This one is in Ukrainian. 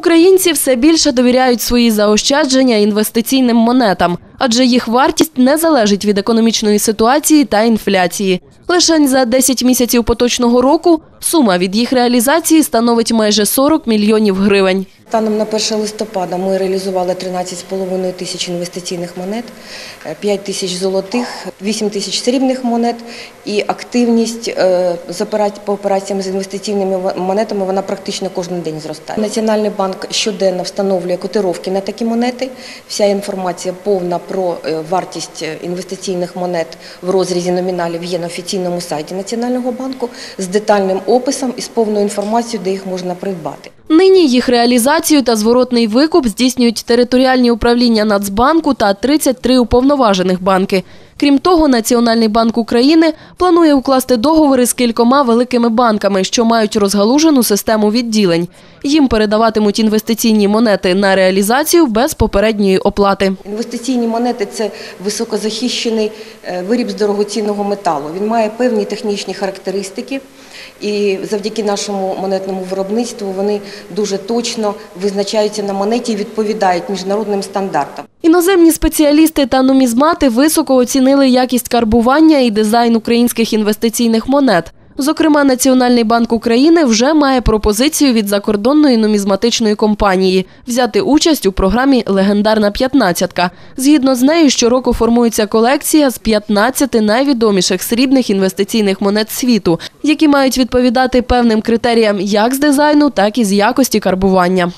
Українці все більше довіряють свої заощадження інвестиційним монетам, адже їх вартість не залежить від економічної ситуації та інфляції. Лише за 10 місяців поточного року сума від їх реалізації становить майже 40 мільйонів гривень. Станом на 1 листопада ми реалізували 13,5 тисяч інвестиційних монет, 5 тисяч золотих, 8 тисяч срібних монет і активність е, по операціям з інвестиційними монетами вона практично кожен день зростає. Національний банк щоденно встановлює котировки на такі монети. Вся інформація повна про е, вартість е, інвестиційних монет в розрізі номіналів є на офіційному сайті Національного банку з детальним описом і з повною інформацією, де їх можна придбати. Нині їх реалізацію та зворотний викуп здійснюють територіальні управління Нацбанку та 33 уповноважених банки. Крім того, Національний банк України планує укласти договори з кількома великими банками, що мають розгалужену систему відділень. Їм передаватимуть інвестиційні монети на реалізацію без попередньої оплати. Інвестиційні монети це високозахищений е, виріб з дорогоцінного металу. Він має певні технічні характеристики, і завдяки нашому монетному виробництву вони дуже точно визначаються на монеті і відповідають міжнародним стандартам. Іноземні спеціалісти та нумізмати високо оцінили якість карбування і дизайн українських інвестиційних монет. Зокрема, Національний банк України вже має пропозицію від закордонної нумізматичної компанії взяти участь у програмі Легендарна п'ятнадцятка. Згідно з нею, щороку формується колекція з 15 найвідоміших срібних інвестиційних монет світу, які мають відповідати певним критеріям як з дизайну, так і з якості карбування.